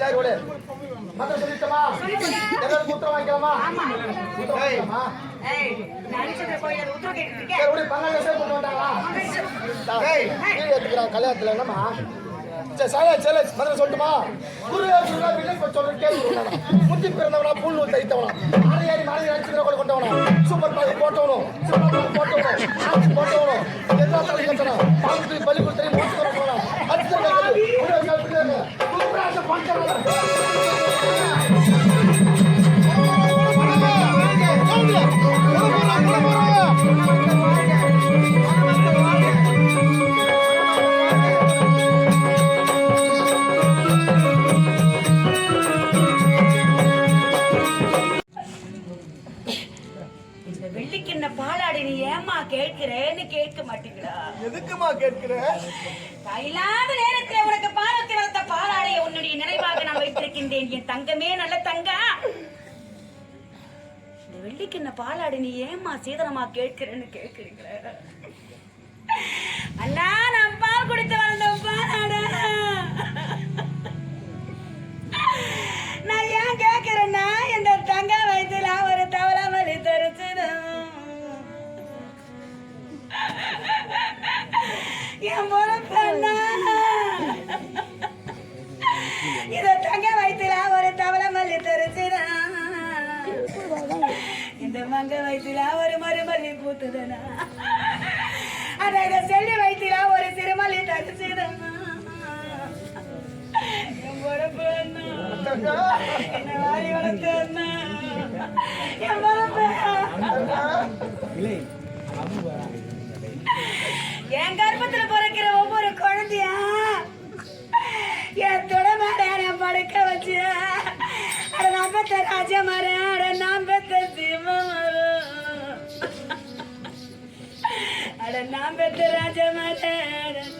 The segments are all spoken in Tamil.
சரி விடு மத்த சொல்லிட்டமா எல்லாரும் மூத்திரம் வாங்கிக்கலாமா வாங்கிக்கலாமா கல்யாணத்துல என்னம்மா மதுரை சொல்லட்டுமா குரு குருவா வீட்டுல சொல்ற கேள்வி முத்தி பிறந்தவனா புல்லு தைத்தவனா அரையாடி மாலை கூட கொண்டவனா சூப்பர் பால் போட்டவனும் சூப்பர் பால் போட்டவனும். எதுக்குமா இல்லாத நேரத்தில் உனக்கு பாரத்தை வளர்த்த பாலாடைய உன்னுடைய நினைவாக நான் வைத்திருக்கின்றேன். என் தங்கமே நல்ல தங்கா. இந்த வெள்ளிக்கிண்ண பாலாடி நீ ஏமா சீதனமா கேட்கிறேன்னு கேட்கிறீங்களே? என் பொறுப்பண்ணா இத தங்க வயிற்றுல ஒரு தவளை மல்லி தரிச்சுதா இந்த மங்க வயிற்றுல ஒரு மறுமல்லி பூத்துதனா அத இத செல்லி வயிற்றுல ஒரு சிறுமல்லி தரிச்சுதா என் அண்ணா என்ன வாரி வளர்த்து அண்ணா என் பொறுப்பு என் நான் பெத்த ராஜா மரம்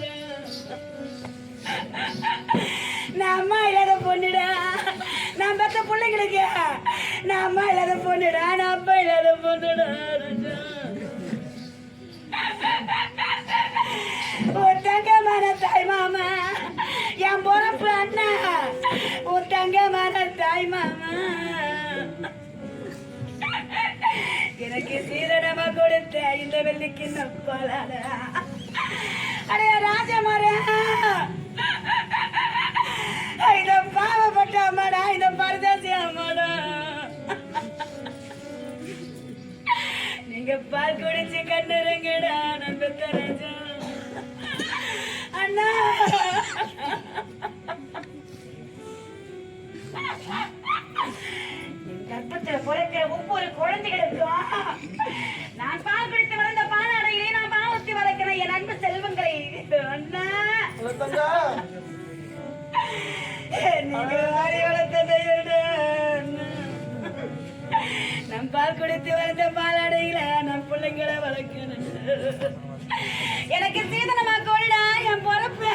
நான் அம்மா இல்லாத பொண்ணுடா நான் பெத்த பிள்ளைங்களுக்கு. நான் அம்மா இல்லாத பொண்ணுடா நான் அப்பா இல்லாத பொண்ணுடா ராஜா. உன் தாய் மாமா என் பொறப்பு கொடுத்த இந்த வெள்ளிக்கு நப்பாலாட அடைய ராஜமரா இந்த பாவப்பட்ட அம்மாடா இந்த பரதாசி அம்மாடா. நீங்க பால் குடிச்சு கண்டுருங்கடா நம்ப ராஜா. அண்ணா. என் கர்ப்பத்துல பிறக்கிற ஒவ்வொரு குழந்தைகளுக்கும் குடித்து வளர்ந்த பாலாடையில நான் பிள்ளைங்களை வளர்க்கணும். எனக்கு சீதனமா கொள்ளா என் பொறுப்பு.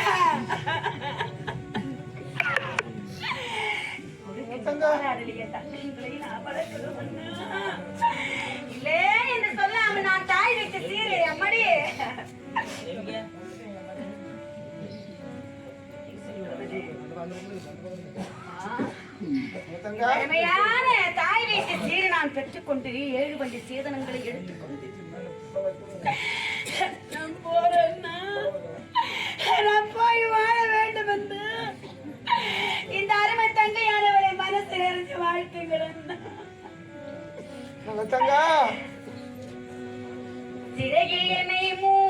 இல்லே என்று சொல்லாம நான் தாய் வீட்டு சீரு அம்மடி அருமையான தாய் வீட்டு சீரை நான் பெற்றுக்கொண்டு ஏழு வண்டி சேதனங்களை எடுத்துக்கொண்டு நான் போறேன்னா நான் போய் வாழ வேண்டும் என்று இந்த அருமை தங்கையானவளை மனசில் இருந்து வாழ்த்துகிறேன் சிறையில் என்னை மூடி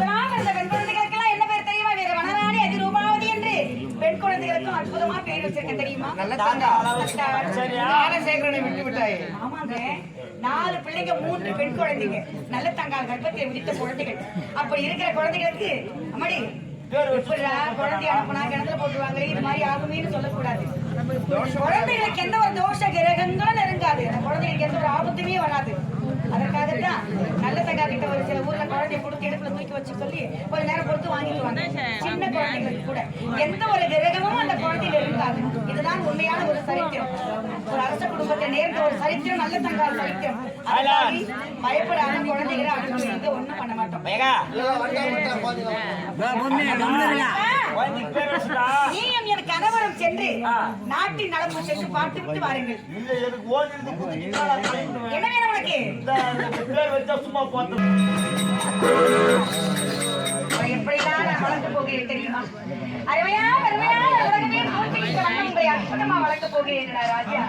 அற்புதமாக இந்த பெண் குழந்தைகளுக்கெல்லாம் என்ன பேர் தெரியுமா? வனராணி ரூபாவதி என்று. பெண் குழந்தைகளுக்கும் அற்புதமா பேர் வச்சிருக்கேன் தெரியுமா? நல்ல தாங்க ஞானசேகரனை விட்டு விட்டாயே. ஆமாங்க. நாலு பிள்ளைங்க மூன்று பெண் குழந்தைங்க. நல்ல தங்கால் கர்ப்பத்தை விதித்த குழந்தைகள். அப்படி இருக்கிற குழந்தைகளுக்கு அம்மாடி எப்படிடா குழந்தை அனுப்புனா கிணத்துல போட்டுருவாங்க இது மாதிரி ஆகுமேன்னு சொல்லக்கூடாது. குழந்தைகளுக்கு எந்த ஒரு தோஷ கிரகங்களும் நெருங்காது. குழந்தைகளுக்கு எந்த ஒரு ஆபத்துமே வராது. அதற்காகத்தான் நல்ல தங்கா கிட்ட ஒரு சில ஊர்ல குழந்தைய கொடுத்து இடுப்புல தூக்கி வச்சு சொல்லி கொஞ்ச நேரம் பொறுத்து வாங்கிட்டு வாங்க சின்ன குழந்தைகளுக்கு கூட. எந்த ஒரு கிரகமும் அந்த குழந்தையில இருக்காது. இதுதான் உண்மையான ஒரு சரித்திரம். ஒரு அரச குடும்பத்தை நேர்ந்த ஒரு சரித்திரம் நல்ல தங்கா சரித்திரம். அதனால பயப்படாத குழந்தைகளை அனுப்பி ஒண்ணும் பண்ண மாட்டோம். நீயும் என் கணவரும் சென்று நாட்டின் நலமும் சென்று பார்த்து விட்டு வாருங்கள் என்ன வேணும் உனக்கு? உன்னை எப்படிலாம் நான் போகிறேன் தெரியுமா? அருமையா அருமையா உலகமே போற்றி உங்களை அற்புதமா வளர்க்க போகிறேன் ராஜா.